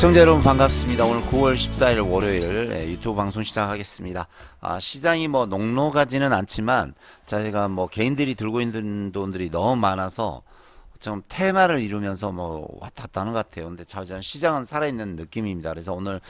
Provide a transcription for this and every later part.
시청자 여러분 반갑습니다. 오늘 9월 14일 월요일 예, 유튜브 방송 시작하겠습니다. 아, 시장이 뭐 녹록하지는 않지만 저희가 뭐 개인들이 들고 있는 돈들이 너무 많아서 좀 테마를 이루면서 뭐 왔다 갔다 하는 것 같아요. 근데 자전 시장은 살아있는 느낌입니다. 그래서 오늘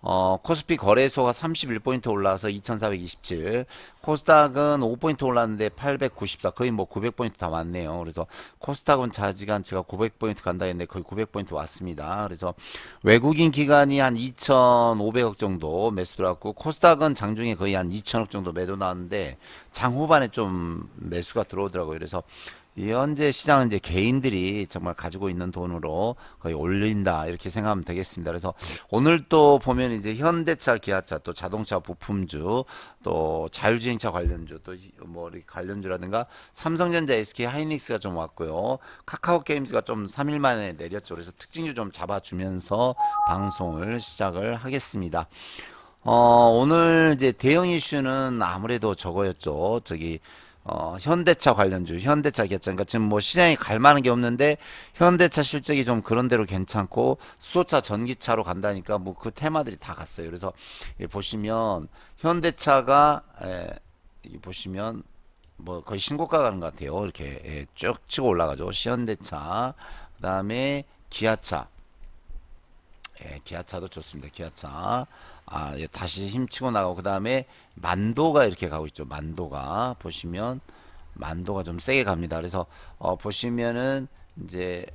어, 코스피 거래소가 31포인트 올라와서 2427. 코스닥은 5포인트 올랐는데 894. 거의 뭐 900포인트 다 왔네요. 그래서 코스닥은 자지간 제가 900포인트 간다 했는데 거의 900포인트 왔습니다. 그래서 외국인 기관이 한 2,500억 정도 매수 들어왔고 코스닥은 장중에 거의 한 2천억 정도 매도 나왔는데 장 후반에 좀 매수가 들어오더라고요. 그래서 이 현재 시장은 이제 개인들이 정말 가지고 있는 돈으로 거의 올린다 이렇게 생각하면 되겠습니다. 그래서 오늘 또 보면 이제 현대차, 기아차, 또 자동차 부품주, 또 자율주행차 관련주, 또뭐 관련주라든가 삼성전자, SK 하이닉스가 좀 왔고요. 카카오 게임즈가 좀 3일 만에 내렸죠. 그래서 특징주 좀 잡아주면서 방송을 시작을 하겠습니다. 어, 오늘 이제 대형 이슈는 아무래도 저거였죠. 저기 어, 현대차 관련주, 현대차 기아차. 그러니까 지금 뭐 시장에 갈 만한 게 없는데 현대차 실적이 좀 그런 대로 괜찮고 수소차, 전기차로 간다니까 뭐 그 테마들이 다 갔어요. 그래서 이 보시면 현대차가 에, 이 보시면 뭐 거의 신고가 가는 것 같아요. 이렇게 예, 쭉 치고 올라가죠. 현대차, 그다음에 기아차. 예, 기아차도 좋습니다. 기아차. 아, 예, 다시 힘치고 나가고 그다음에 만도가 이렇게 가고 있죠. 만도가 보시면 만도가 좀 세게 갑니다. 그래서 어 보시면은 이제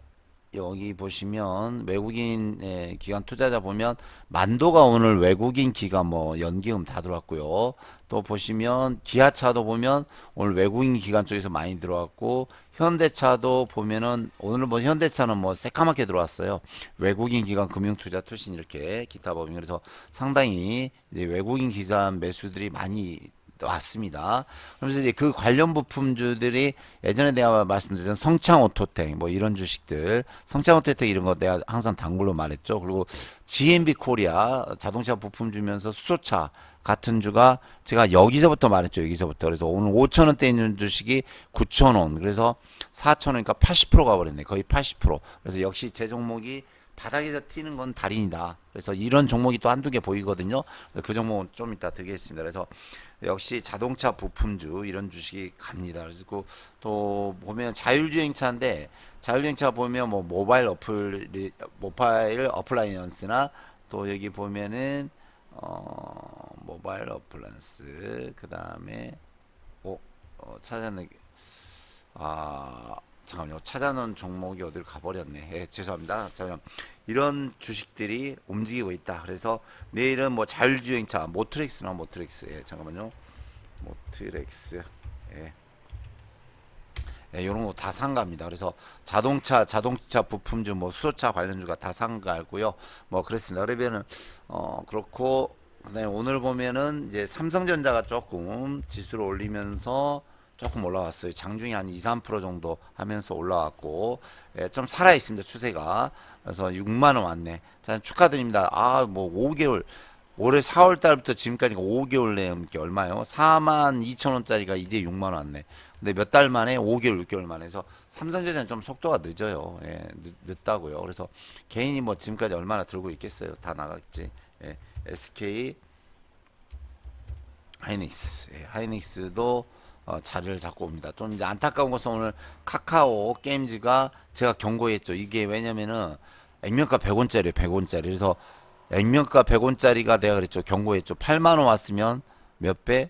여기 보시면 외국인 예, 기관 투자자 보면 만도가 오늘 외국인 기관 뭐 연기금 다 들어왔고요. 또 보시면 기아차도 보면 오늘 외국인 기관 쪽에서 많이 들어왔고 현대차도 보면은 오늘 뭐 현대차는 뭐 새까맣게 들어왔어요. 외국인 기관 금융 투자 투신 이렇게 기타 법인 그래서 상당히 이제 외국인 기관 매수들이 많이 왔습니다. 그러면서 이제 그 관련 부품주들이 예전에 내가 말씀드렸던 성창 오토텍 뭐 이런 주식들, 성창 오토텍 이런 거 내가 항상 단골로 말했죠. 그리고 GMB 코리아 자동차 부품 주면서 수소차 같은 주가 제가 여기서부터 말했죠. 여기서부터. 그래서 오늘 5천 원대 있는 주식이 9천 원. 그래서 4천 원이니까 80% 가버렸네. 거의 80%. 그래서 역시 제 종목이 바닥에서 튀는 건 달인이다. 그래서 이런 종목이 또 한두 개 보이거든요. 그 종목은 좀 이따 드리겠습니다. 그래서 역시 자동차 부품주 이런 주식이 갑니다. 그리고 또 보면 자율주행차인데 자율주행차 보면 뭐 모바일 어플 모바일 어플라이언스나 또 여기 보면은 어 모바일 어플라이언스 그 다음에 어, 어 찾아내 아 잠깐만요. 찾아놓은 종목이 어디로 가버렸네. 예, 죄송합니다. 잠깐 이런 주식들이 움직이고 있다. 그래서 내일은 뭐 자율주행차, 모트렉스나 모트렉스. 예, 잠깐만요. 모트렉스. 예. 예, 이런 거 다 상가입니다. 그래서 자동차, 자동차 부품주, 뭐 수소차 관련주가 다 상가고요. 뭐 그랬습니다. 그러면은 어 그렇고 그다음에 오늘 보면은 이제 삼성전자가 조금 지수를 올리면서 조금 올라왔어요. 장중에 한 2, 3% 정도 하면서 올라왔고 예, 좀 살아 있습니다. 추세가. 그래서 6만 원 왔네. 자, 축하드립니다. 아, 뭐 5개월 올해 4월 달부터 지금까지 5개월 내에 얼마요? 4만 2천 원짜리가 이제 6만 원 왔네. 근데 몇 달 만에 5개월, 6개월 만에 해서 삼성전자는 좀 속도가 늦어요. 예, 늦, 다고요 그래서 개인이 뭐 지금까지 얼마나 들고 있겠어요. 다 나갔지. 예, SK 하이닉스. 예, 하이닉스도 어, 자리를 잡고 옵니다. 좀 이제 안타까운 것은 오늘 카카오 게임즈가 제가 경고했죠. 이게 왜냐면은 액면가 100원짜리 100원짜리. 그래서 액면가 100원짜리가 내가 그랬죠. 경고했죠. 8만 원 왔으면 몇 배?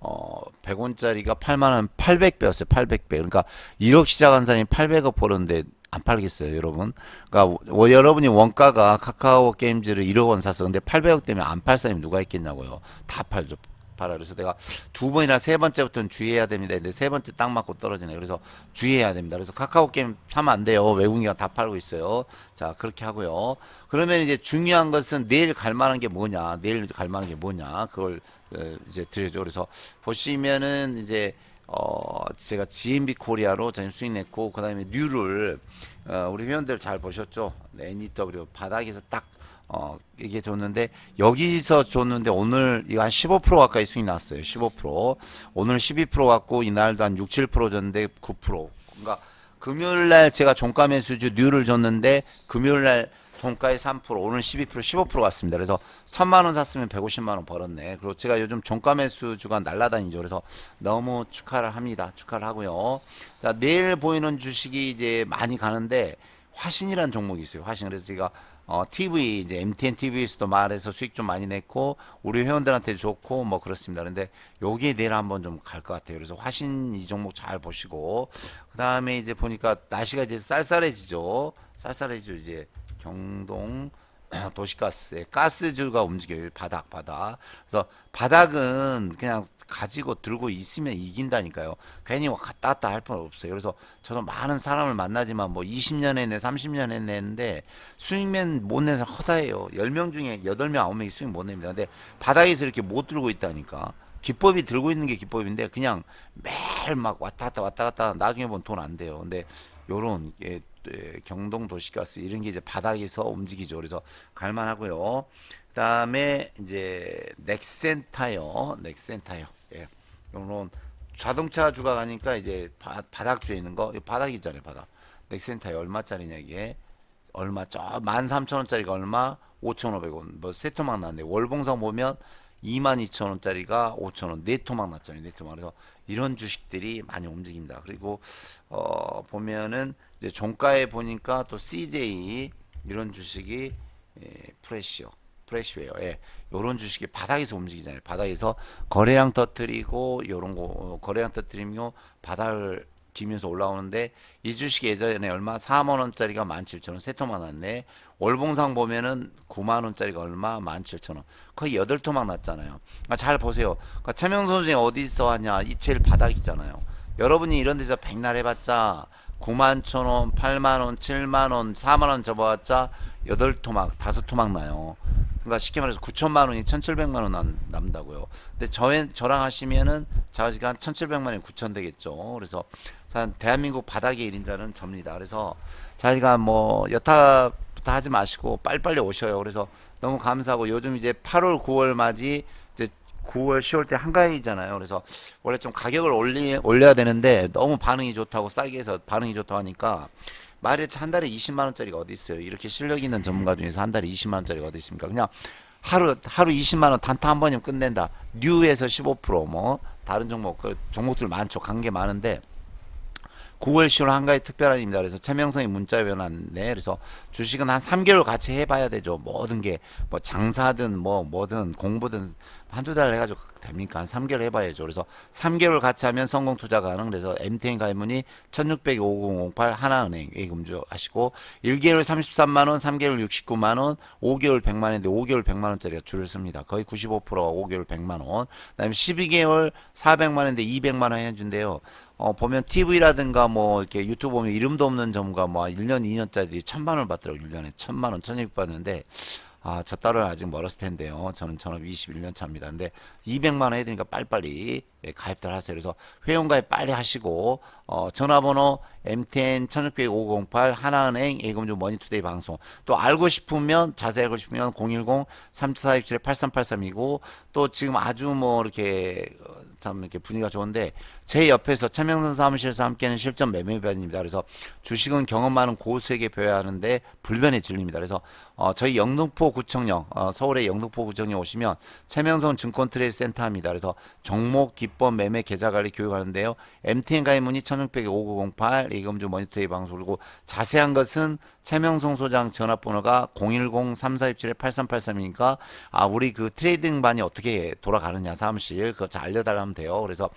어, 100원짜리가 8만 원 800배였어요. 800배. 그러니까 1억 시작한 사람이 800억 벌었는데 안 팔겠어요, 여러분. 그러니까 워, 여러분이 원가가 카카오 게임즈를 1억 원 샀어. 근데 800억 때문에 안팔 사람이 누가 있겠냐고요. 다 팔죠. 팔아. 그래서 내가 두 번이나 세 번째부터는 주의해야 됩니다. 근데 세 번째 딱 맞고 떨어지네. 그래서 주의해야 됩니다. 그래서 카카오 게임 사면 안 돼요. 외국인가 다 팔고 있어요. 자, 그렇게 하고요. 그러면 이제 중요한 것은 내일 갈 만한 게 뭐냐. 내일 갈 만한 게 뭐냐. 그걸 어, 이제 드려죠. 그래서 보시면은 이제 어 제가 GMB 코리아로 전임 수익 냈고 그 다음에 뉴를 어 우리 회원들 잘 보셨죠? 네, NEW 바닥에서 딱 어, 이게 줬는데, 여기서 줬는데, 오늘 이거 한 15% 가까이 수익 났어요. 15%. 오늘 12% 갖고, 이날도 한 6, 7% 줬는데, 9%. 그러니까, 금요일 날 제가 종가 매수주 뉴를 줬는데, 금요일 날 종가에 3% 오늘 12% 15% 갔습니다. 그래서 천만 원 샀으면 150만 원 벌었네. 그리고 제가 요즘 종가 매수 주간 날라다니죠. 그래서 너무 축하를 합니다. 축하를 하고요. 자 내일 보이는 주식이 이제 많이 가는데 화신이라는 종목이 있어요. 화신. 그래서 제가 어, TV 이제 MTN TV에서도 말해서 수익 좀 많이 냈고 우리 회원들한테 좋고 뭐 그렇습니다. 근데 여기에 내일 한번 좀 갈 것 같아요. 그래서 화신 이 종목 잘 보시고 그 다음에 이제 보니까 날씨가 이제 쌀쌀해지죠. 쌀쌀해지죠. 이제 경동 도시가스의 가스주가 움직여요. 바닥, 바닥. 그래서 바닥은 그냥 가지고 들고 있으면 이긴다니까요. 괜히 왔다 갔다 할 필요 없어요. 그래서 저도 많은 사람을 만나지만 뭐 20년 했네, 30년 했네 했는데 수익면 못 내서 허다해요. 10명 중에 8명, 9명이 수익 못 냅니다. 근데 바닥에서 이렇게 못 들고 있다니까. 기법이 들고 있는 게 기법인데 그냥 매일 막 왔다 갔다 왔다 갔다 나중에 보면 돈 안 돼요. 근데 요런 예, 예, 경동 도시가스 이런 게 이제 바닥에서 움직이죠. 그래서 갈만하고요. 그다음에 이제 넥센타요, 넥센타요. 예, 요런 자동차 주가 가니까 이제 바, 바닥주에 있는 거, 바닥 있잖아요, 바닥. 넥센타요 얼마짜리냐 이게? 얼마 저 13,000원짜리가 얼마? 5,500원. 뭐 세 토막 났네. 월봉상 보면 22,000원짜리가 5,000원. 네 토막 났잖아요. 네 토막. 그래서 이런 주식들이 많이 움직입니다. 그리고 어 보면은 이제 종가에 보니까 또 CJ 이런 주식이 예, 프레시오. 프레시웨어. 예. 요런 주식이 바닥에서 움직이잖아요. 바닥에서 거래량 터트리고 요런 거 어, 거래량 터트리며 바닥을 기면서 올라오는데 이 주식 예전에 얼마 4만 원짜리가 17,000원 세 토막 났네. 월봉상 보면은 9만 원짜리가 얼마 17,000원. 거의 8 토막 났잖아요. 그러니까 잘 보세요. 그러니까 최명선 중에 어디서 하냐? 이 제일 바닥이잖아요. 여러분이 이런 데서 백날 해봤자 9만 천 원, 8만 원, 7만 원, 4만 원 접어봤자 8토막, 5토막 나요. 그러니까 쉽게 말해서 9천만 원이 1,700만 원 남, 남다고요. 근데 저 저랑 하시면은 자기가 한 1,700만 원이 9천 되겠죠. 그래서 한 대한민국 바닥의 1인자는 접니다. 그래서 자기가 뭐 여타부터 하지 마시고 빨리빨리 오셔요. 그래서 너무 감사하고 요즘 이제 8월, 9월 맞이 이제 9월, 10월 때 한가위잖아요. 그래서 원래 좀 가격을 올리, 올려야 되는데 너무 반응이 좋다고 싸게 해서 반응이 좋다고 하니까 말일치 한 달에 20만 원짜리가 어디 있어요? 이렇게 실력 있는 전문가 중에서 한 달에 20만 원짜리가 어디 있습니까? 그냥 하루 하루 20만 원 단타 한 번이면 끝낸다. 뉴에서 15%뭐 다른 종목 그 종목들 많죠. 관계 많은데 9월 10월 한가위 특별한입니다. 그래서 최명성이 문자 변환네. 그래서 주식은 한 3개월 같이 해봐야 되죠. 모든 게 뭐 장사든 뭐 뭐든 공부든 한두 달 해가지고 됩니까? 한 3개월 해봐야죠. 그래서 3개월 같이 하면 성공 투자 가능. 그래서 MTN 가입문이 1600-5008 하나은행 예금주 하시고 1개월 33만 원, 3개월 69만 원, 5개월 100만 원인데 5개월 100만 원짜리가 줄을 씁니다. 거의 95%가 5개월 100만 원. 그 다음에 12개월 400만 원인데 200만 원 해준대요. 어, 보면 TV라든가 뭐 이렇게 유튜브 보면 이름도 없는 전문가 뭐 1년, 2년짜리 천만 원을 받더라고요. 1년에 천만 원, 천이백 받는데 아, 저 딸은 아직 멀었을 텐데요. 저는 전업 21년 차입니다. 근데 200만 원 해야 되니까 빨리빨리 예, 가입들 하세요. 그래서 회원가입 빨리 하시고 어, 전화번호 MTN 1600-508 하나은행 예금주 머니투데이 방송 또 알고 싶으면 자세히 알고 싶으면 010-3467-8383이고 또 지금 아주 뭐 이렇게 어, 참 이렇게 분위기가 좋은데 제 옆에서 최명선 사무실에서 함께하는 실전 매매반입니다. 그래서 주식은 경험 많은 고수에게 배워야 하는데 불변의 진리입니다. 그래서 어, 저희 영등포 구청역 어, 서울의 영등포 구청역 오시면 최명선 증권 트레이드 센터입니다. 그래서 종목 기법 매매 계좌 관리 교육하는데요. MTN 가입 문의 1600-5908 예금주 머니터리 방송 그리고 자세한 것은 최명성 소장 전화번호가 010-3467-8383이니까 아 우리 그 트레이딩 반이 어떻게 돌아가느냐 사무실 그거 잘 알려달라면 돼요. 그래서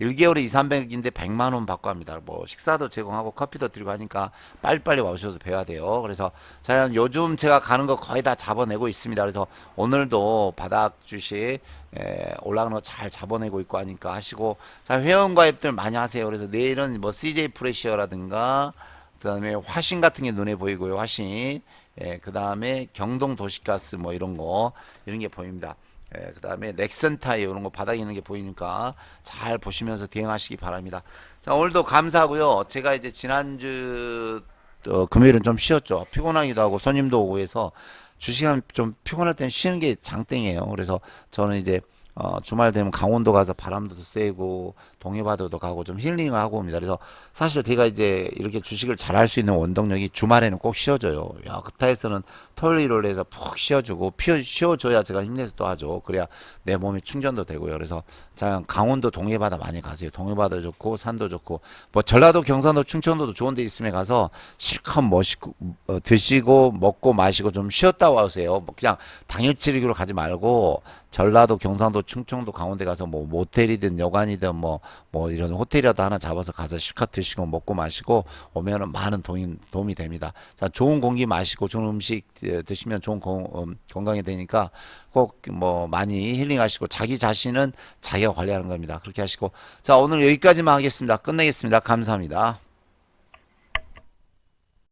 1개월에 2, 300인데 100만 원 받고 합니다. 뭐 식사도 제공하고 커피도 드리고 하니까 빨리빨리 와주셔서 배워야 돼요. 그래서 자 요즘 제가 가는 거 거의 다 잡아내고 있습니다. 그래서 오늘도 바닥 주식 에, 올라가는 거 잘 잡아내고 있고 하니까 하시고 자 회원 가입들 많이 하세요. 그래서 내일은 뭐 CJ 프레시어라든가 그다음에 화신 같은 게 눈에 보이고요. 화신. 예, 그다음에 경동 도시가스 뭐 이런 거 이런 게 보입니다. 예, 그 다음에 넥슨 타이어 이런 거 바닥에 있는 게 보이니까 잘 보시면서 대응하시기 바랍니다. 자, 오늘도 감사하고요. 제가 이제 지난주 어, 금요일은 좀 쉬었죠. 피곤하기도 하고 손님도 오고 해서 주식하면 좀 피곤할 때는 쉬는 게 장땡이에요. 그래서 저는 이제 어, 주말 되면 강원도 가서 바람도 쐬고 동해바다도 가고 좀 힐링을 하고 옵니다. 그래서 사실 제가 이제 이렇게 주식을 잘할 수 있는 원동력이 주말에는 꼭 쉬어줘요. 야, 그타에서는 토요일 일요일에서 푹 쉬어주고 피 쉬어줘야 제가 힘내서 또 하죠. 그래야 내 몸이 충전도 되고요. 그래서 자 강원도 동해바다 많이 가세요. 동해바다 좋고 산도 좋고 뭐 전라도 경상도 충청도도 좋은 데 있으면 가서 실컷 멋있고 어, 드시고 먹고 마시고 좀 쉬었다 와세요. 뭐 그냥 당일치기로 가지 말고 전라도 경상도 충청도 강원도 가서 뭐 모텔이든 여관이든 뭐뭐 이런 호텔이라도 하나 잡아서 가서 실컷 드시고 먹고 마시고 오면은 많은 도움, 도움이 됩니다. 자, 좋은 공기 마시고 좋은 음식 에, 드시면 좋은 건, 음, 건강이 되니까 꼭 뭐 많이 힐링하시고 자기 자신은 자기가 관리하는 겁니다. 그렇게 하시고 자, 오늘 여기까지만 하겠습니다. 끝내겠습니다. 감사합니다.